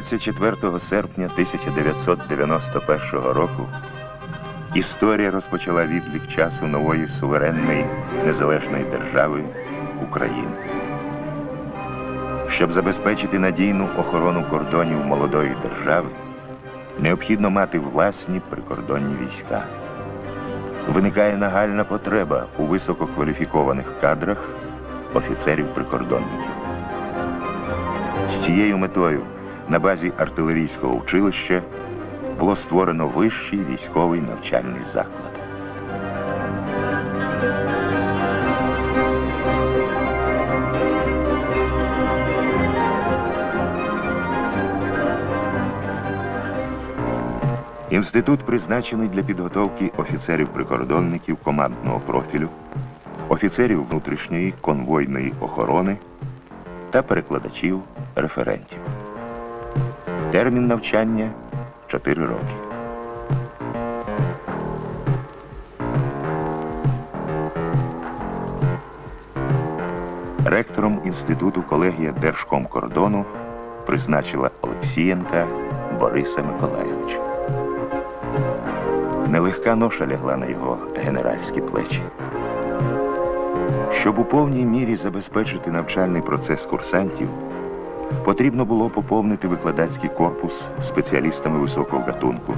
24 серпня 1991 року історія розпочала відлік часу нової суверенної незалежної держави України. Щоб забезпечити надійну охорону кордонів молодої держави, необхідно мати власні прикордонні війська. Виникає нагальна потреба у висококваліфікованих кадрах офіцерів-прикордонників. З цією метою на базі артилерійського училища було створено вищий військовий навчальний заклад. Інститут призначений для підготовки офіцерів-прикордонників командного профілю, офіцерів внутрішньої конвойної охорони та перекладачів референтів. Термін навчання 4 роки. Ректором інституту колегія Держкомкордону призначила Олексієнка Бориса Миколайовича. Нелегка ноша лягла на його генеральські плечі. Щоб у повній мірі забезпечити навчальний процес курсантів, потрібно було поповнити викладацький корпус спеціалістами високого гатунку,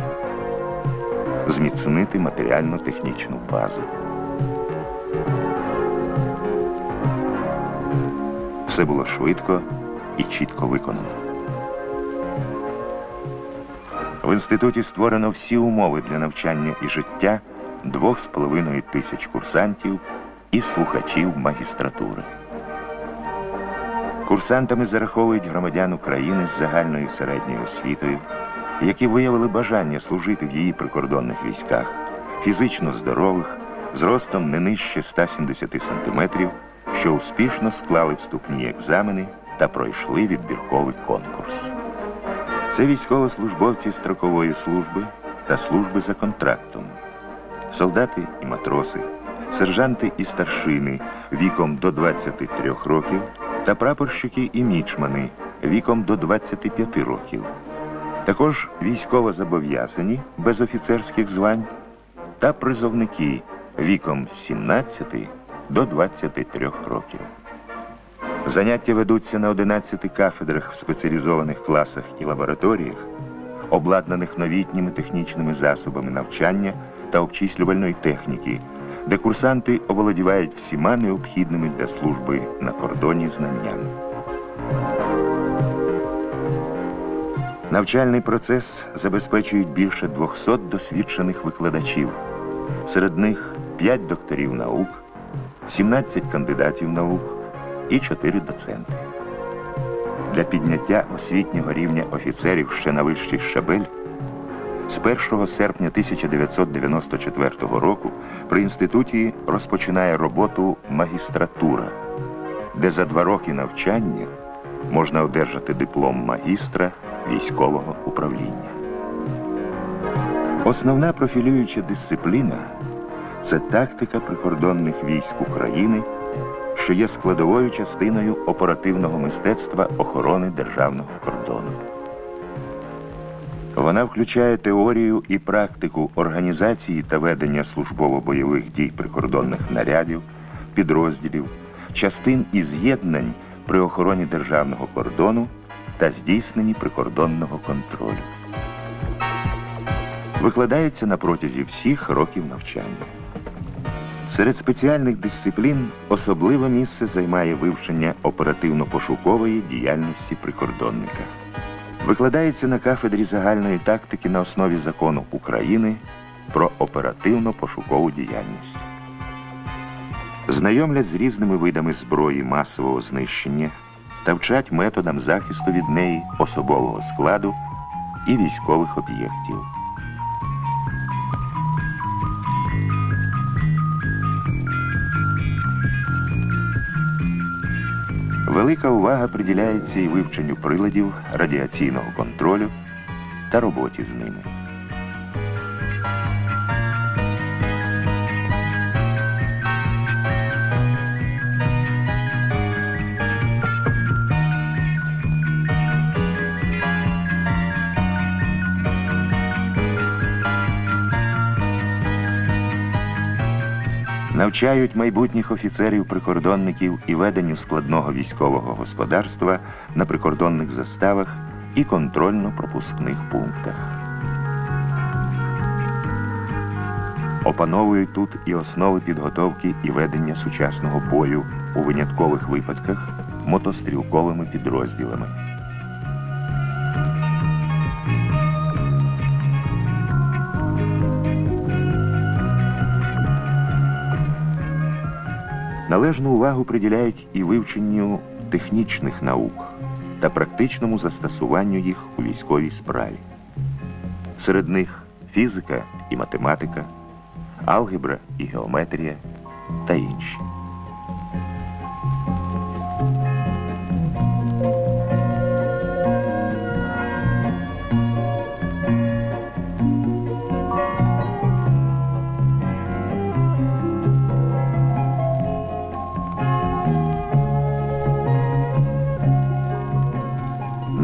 зміцнити матеріально-технічну базу. Все було швидко і чітко виконано. В інституті створено всі умови для навчання і життя двох з половиною тисяч курсантів і слухачів магістратури. Курсантами зараховують громадян України з загальною середньою освітою, які виявили бажання служити в її прикордонних військах, фізично здорових, з ростом не нижче 170 сантиметрів, що успішно склали вступні екзамени та пройшли відбірковий конкурс. Це військовослужбовці строкової служби та служби за контрактом, солдати і матроси, сержанти і старшини віком до 23 років та прапорщики і мічмани віком до 25 років. Також військово зобов'язані без офіцерських звань та призовники віком з 17 до 23 років. Заняття ведуться на 11 кафедрах в спеціалізованих класах і лабораторіях, обладнаних новітніми технічними засобами навчання та обчислювальної техніки, де курсанти оволодівають всіма необхідними для служби на кордоні знаннями. Навчальний процес забезпечують більше 200 досвідчених викладачів. Серед них 5 докторів наук, 17 кандидатів наук і 4 доценти. Для підняття освітнього рівня офіцерів ще на вищий щабель з 1 серпня 1994 року при інституті розпочинає роботу магістратура, де за два роки навчання можна одержати диплом магістра військового управління. Основна профілююча дисципліна це тактика прикордонних військ України, що є складовою частиною оперативного мистецтва охорони державного кордону. Вона включає теорію і практику організації та ведення службово-бойових дій прикордонних нарядів, підрозділів, частин і з'єднань при охороні державного кордону та здійсненні прикордонного контролю. Викладається на протязі всіх років навчання. Серед спеціальних дисциплін особливе місце займає вивчення оперативно-пошукової діяльності прикордонника. Викладається на кафедрі загальної тактики на основі закону України про оперативно-пошукову діяльність. Знайомлять з різними видами зброї масового знищення та вчать методам захисту від неї особового складу і військових об'єктів. Велика увага приділяється і вивченню приладів радіаційного контролю та роботі з ними. Навчають майбутніх офіцерів-прикордонників і веденню складного військового господарства на прикордонних заставах і контрольно-пропускних пунктах. Опановують тут і основи підготовки і ведення сучасного бою у виняткових випадках мотострілковими підрозділами. Належну увагу приділяють і вивченню технічних наук та практичному застосуванню їх у військовій справі. Серед них фізика і математика, алгебра і геометрія та інші.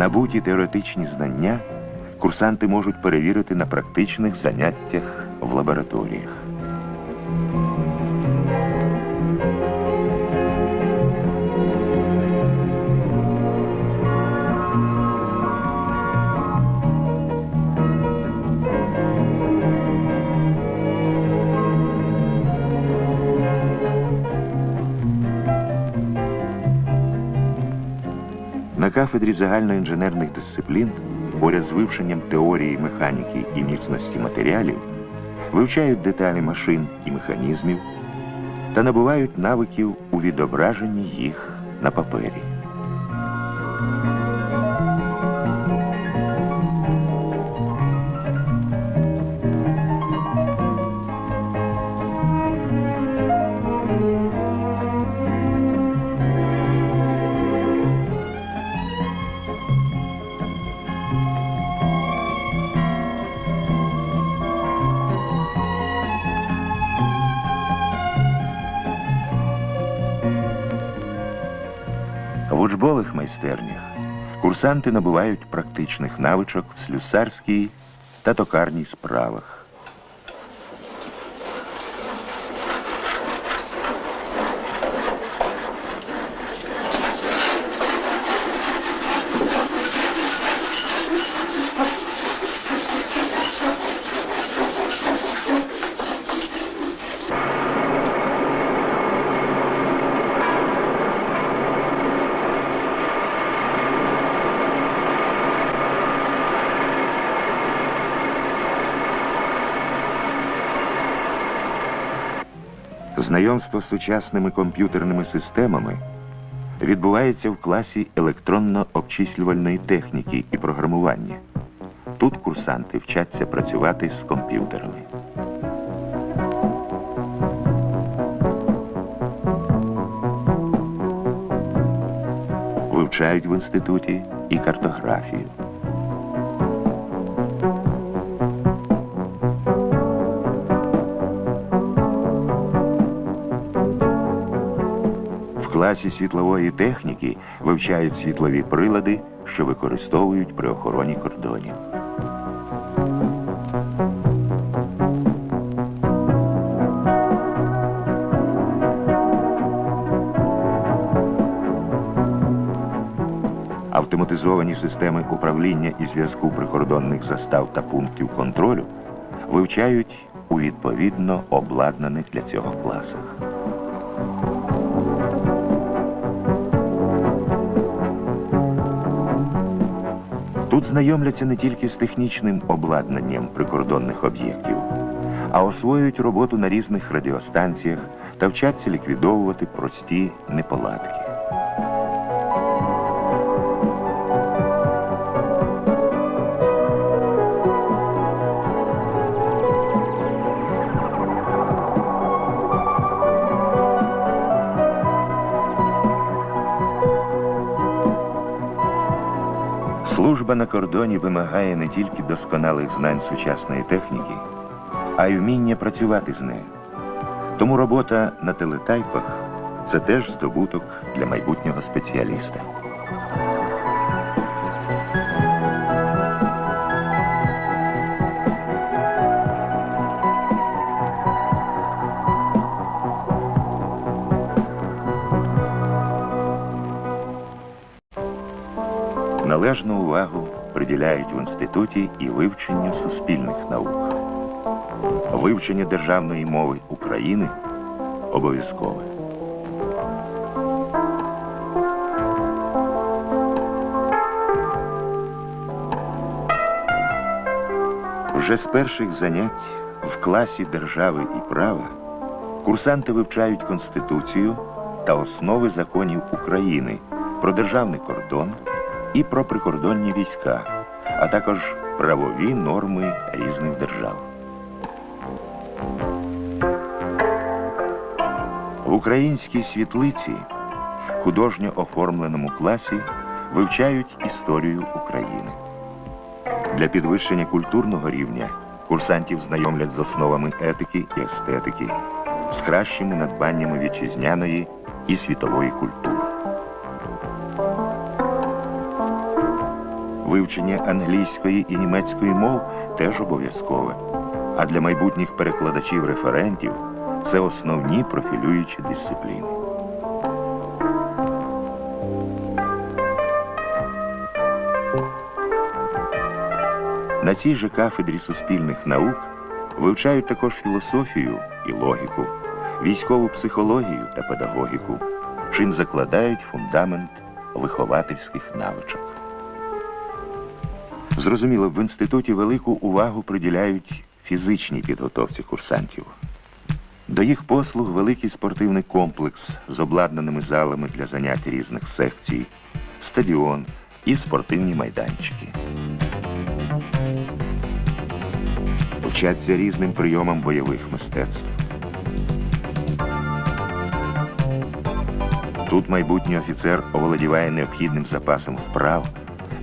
Набуті теоретичні знання курсанти можуть перевірити на практичних заняттях в лабораторіях. Кафедрі загальноінженерних дисциплін, поряд з вивченням теорії механіки і міцності матеріалів, вивчають деталі машин і механізмів та набувають навиків у відображенні їх на папері. Майстернях курсанти набувають практичних навичок в слюсарській та токарній справах. Знайомство з сучасними комп'ютерними системами відбувається в класі електронно-обчислювальної техніки і програмування. Тут курсанти вчаться працювати з комп'ютерами. Вивчають в інституті і картографію. Класі світлової техніки вивчають світлові прилади, що використовують при охороні кордонів. Автоматизовані системи управління і зв'язку прикордонних застав та пунктів контролю вивчають у відповідно обладнаних для цього класах. Тут знайомляться не тільки з технічним обладнанням прикордонних об'єктів, а освоюють роботу на різних радіостанціях та вчаться ліквідовувати прості неполадки. Служба на кордоні вимагає не тільки досконалих знань сучасної техніки, а й вміння працювати з нею. Тому робота на телетайпах це теж здобуток для майбутнього спеціаліста. Належну увагу приділяють в інституті і вивченню суспільних наук. Вивчення державної мови України обов'язкове. Вже з перших занять в класі держави і права курсанти вивчають Конституцію та основи законів України про державний кордон і про прикордонні війська, а також правові норми різних держав. В українській світлиці, художньо оформленому класі, вивчають історію України. Для підвищення культурного рівня курсантів знайомлять з основами етики і естетики, з кращими надбаннями вітчизняної і світової культури. Вивчення англійської і німецької мов теж обов'язкове, а для майбутніх перекладачів-референтів це основні профілюючі дисципліни. На цій же кафедрі суспільних наук вивчають також філософію і логіку, військову психологію та педагогіку, чим закладають фундамент виховательських навичок. Зрозуміло, в інституті велику увагу приділяють фізичній підготовці курсантів. До їх послуг великий спортивний комплекс з обладнаними залами для занять різних секцій, стадіон і спортивні майданчики. Вчаться різним прийомам бойових мистецтв. Тут майбутній офіцер оволодіває необхідним запасом вправ,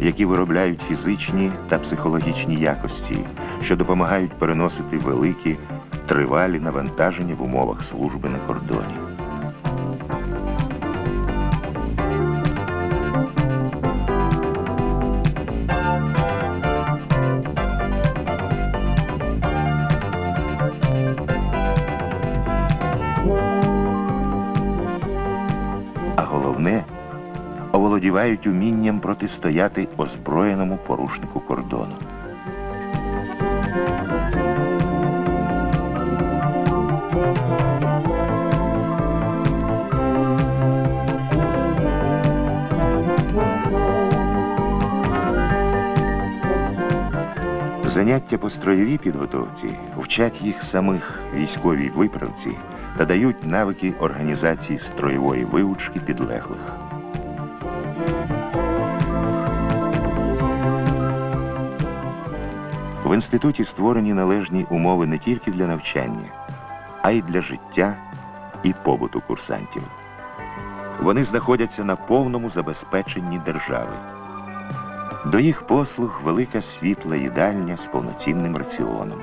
які виробляють фізичні та психологічні якості, що допомагають переносити великі, тривалі навантаження в умовах служби на кордоні. Оволодівають умінням протистояти озброєному порушнику кордону. Заняття по строєвій підготовці вчать їх самих військовій виправці та дають навики організації строєвої вивучки підлеглих. В інституті створені належні умови не тільки для навчання, а й для життя і побуту курсантів. Вони знаходяться на повному забезпеченні держави. До їх послуг велика світла їдальня з повноцінним раціоном.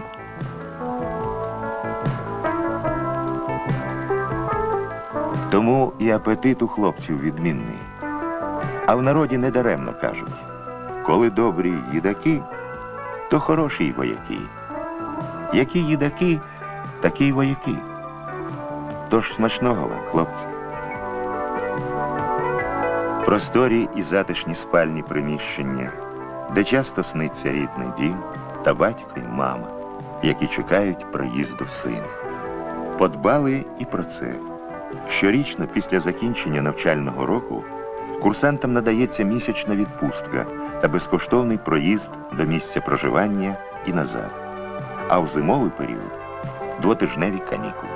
Тому і апетит у хлопців відмінний. А в народі недаремно кажуть, коли добрі їдаки, то хороші й вояки. Які їдаки, такі й вояки. Тож смачного вам, хлопці. Просторі і затишні спальні приміщення, де часто сниться рідний дім та батько і мама, які чекають приїзду сина. Подбали і про це. Щорічно після закінчення навчального року курсантам надається місячна відпустка та безкоштовний проїзд до місця проживання і назад, а в зимовий період двотижневі канікули.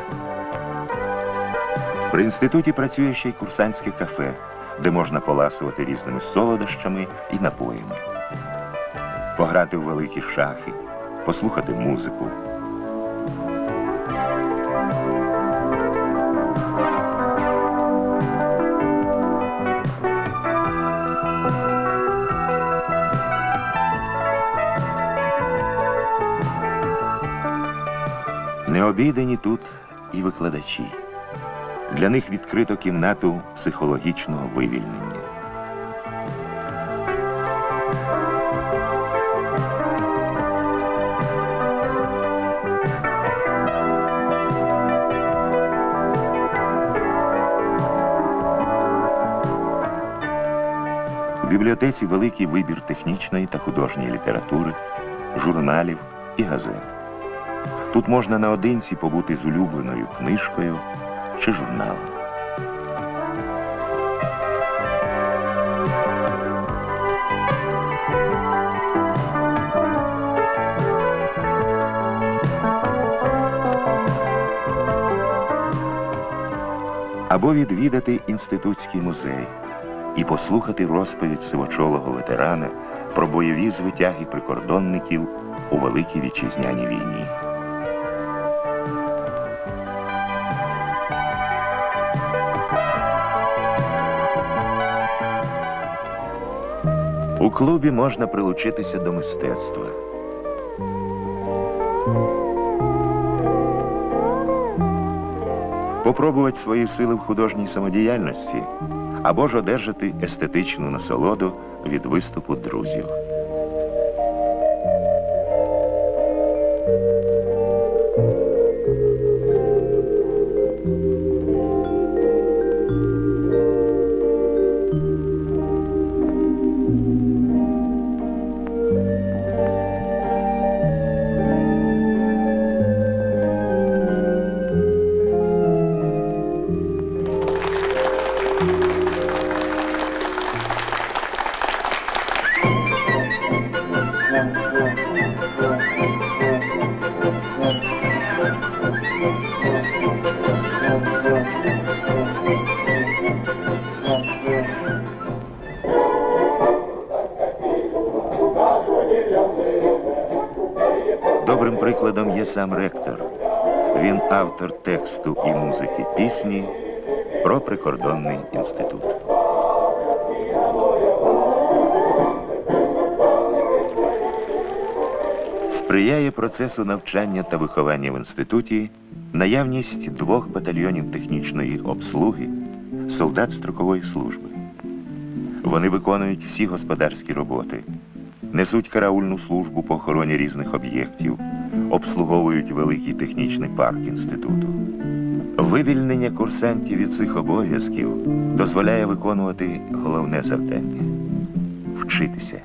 При інституті працює ще й курсантське кафе, де можна поласувати різними солодощами і напоями, пограти в великі шахи, послухати музику. Не обійдені тут і викладачі. Для них відкрито кімнату психологічного вивільнення. бібліотеці великий вибір технічної та художньої літератури, журналів і газет. Тут можна наодинці побути з улюбленою книжкою чи журналом. або відвідати інститутський музей і послухати розповідь сивочолого ветерана про бойові звитяги прикордонників у Великій Вітчизняній війні. У клубі можна прилучитися до мистецтва. попробувати свої сили в художній самодіяльності або ж одержати естетичну насолоду від виступу друзів. Автор тексту і музики пісні про прикордонний інститут. Сприяє процесу навчання та виховання в інституті наявність двох батальйонів технічної обслуги солдат строкової служби. Вони виконують всі господарські роботи, несуть караульну службу по охороні різних об'єктів, обслуговують великий технічний парк інституту. Вивільнення курсантів від цих обов'язків дозволяє виконувати головне завдання вчитися.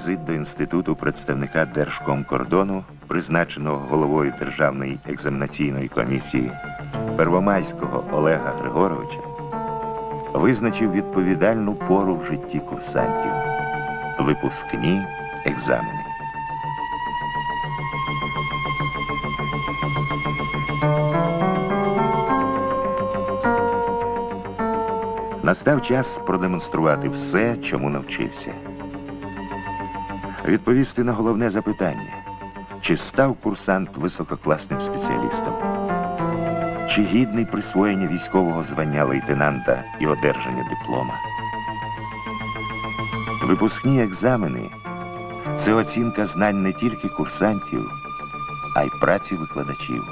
Візит до інституту представника Держкомкордону, призначеного головою Державної екзаменаційної комісії Первомайського Олега Григоровича, визначив відповідальну пору в житті курсантів випускні екзамени. Настав час продемонструвати все, чому навчився. Відповісти на головне запитання, чи став курсант висококласним спеціалістом, чи гідний присвоєння військового звання лейтенанта і одержання диплома. Випускні екзамени це оцінка знань не тільки курсантів, а й праці викладачів.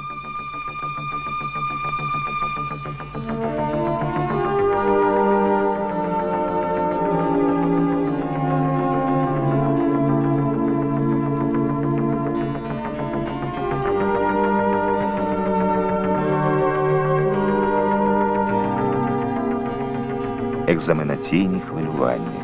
Екзаменаційні хвилювання.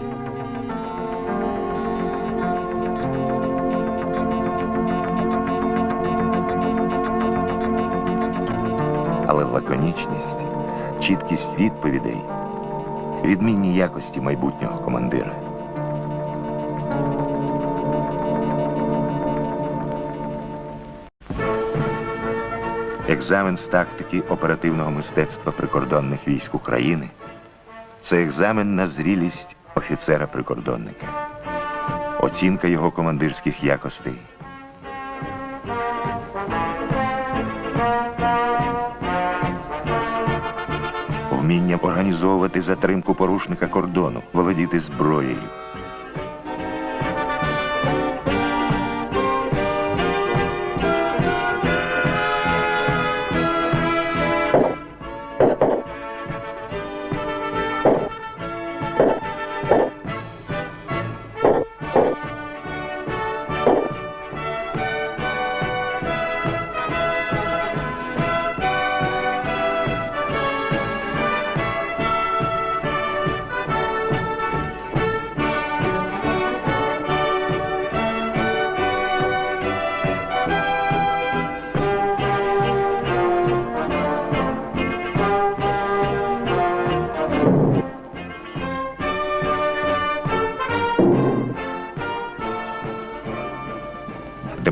Але лаконічність, чіткість відповідей, відмінні якості майбутнього командира. Екзамен з тактики оперативного мистецтва прикордонних військ України це екзамен на зрілість офіцера-прикордонника, оцінка його командирських якостей. Вміння організовувати затримку порушника кордону, володіти зброєю.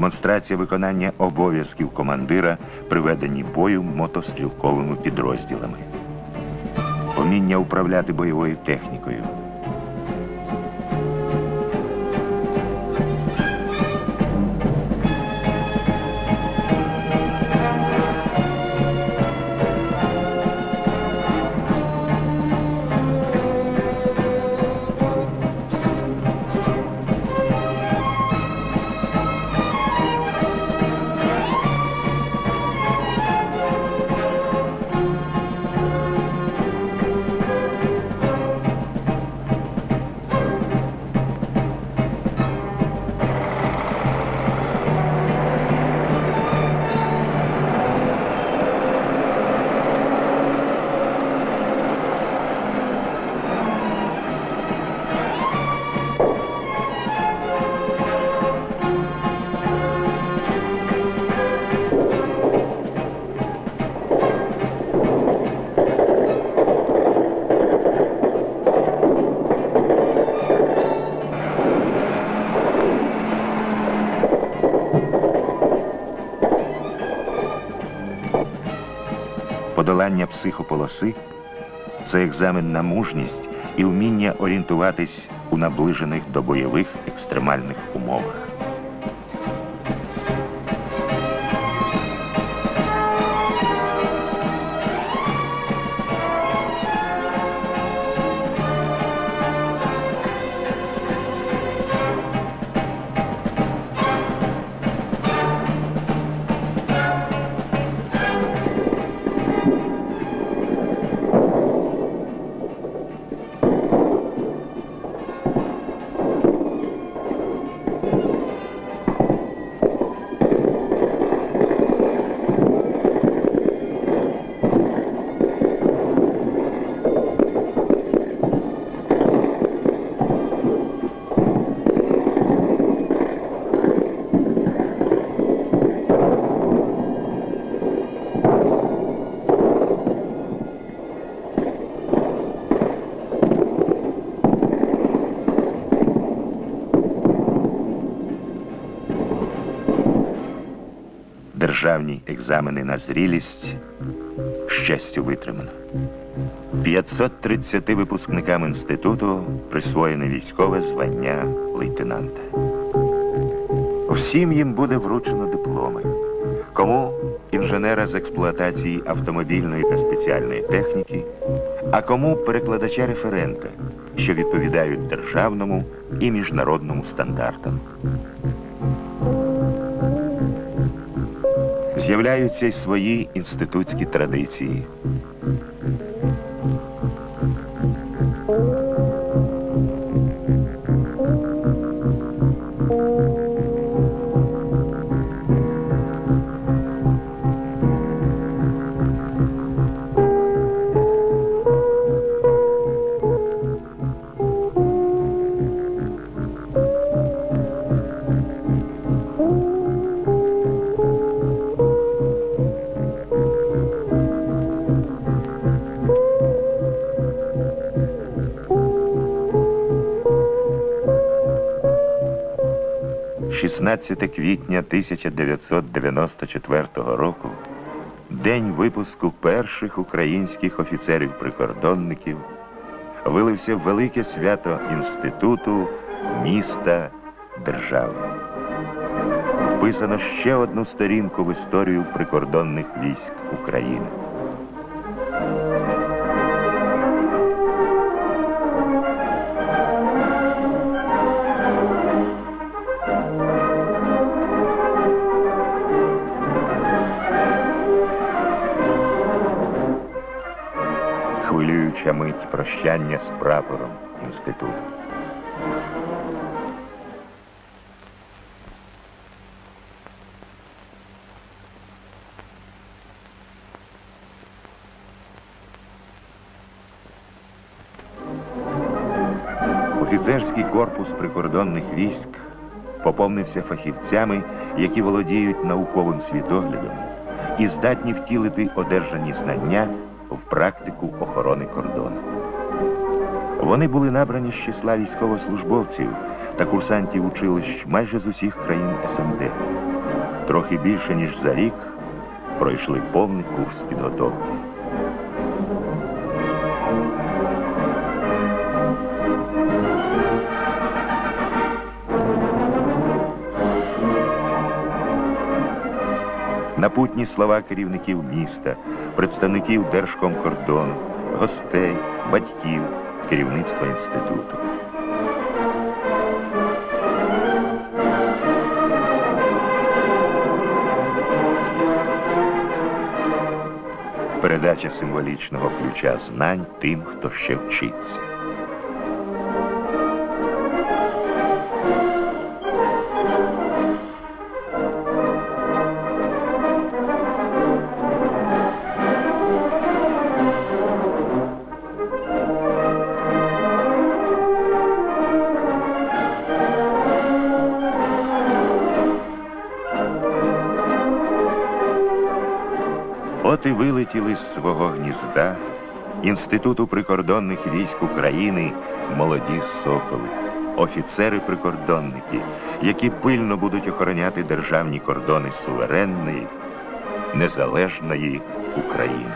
Демонстрація виконання обов'язків командира при веденні бою мотострілковими підрозділами. Уміння управляти бойовою технікою. Психополоси це екзамен на мужність і вміння орієнтуватись у наближених до бойових екстремальних умовах. Державні екзамени на зрілість щастю витримано. 530 випускникам інституту присвоєне військове звання лейтенанта. Всім їм буде вручено дипломи. Кому інженера з експлуатації автомобільної та спеціальної техніки, а кому перекладача референта, що відповідають державному і міжнародному стандартам. З'являються й свої інститутські традиції. – 16 квітня 1994 року, день випуску перших українських офіцерів-прикордонників, вилився в велике свято інституту, міста, держави. Вписано ще одну сторінку в історію прикордонних військ України. Таємнича мить прощання з прапором інституту. Офіцерський корпус прикордонних військ поповнився фахівцями, які володіють науковим світоглядом і здатні втілити одержані знання в практику охорони кордону. Вони були набрані з числа військовослужбовців та курсантів училищ майже з усіх країн СНД. Трохи більше ніж за рік пройшли повний курс підготовки. Напутні слова керівників міста, представників Держкомкордону, гостей, батьків, керівництва інституту. Передача символічного ключа знань тим, хто ще вчиться. От і вилетіли з свого гнізда Інституту прикордонних військ України молоді соколи, офіцери-прикордонники, які пильно будуть охороняти державні кордони суверенної, незалежної України.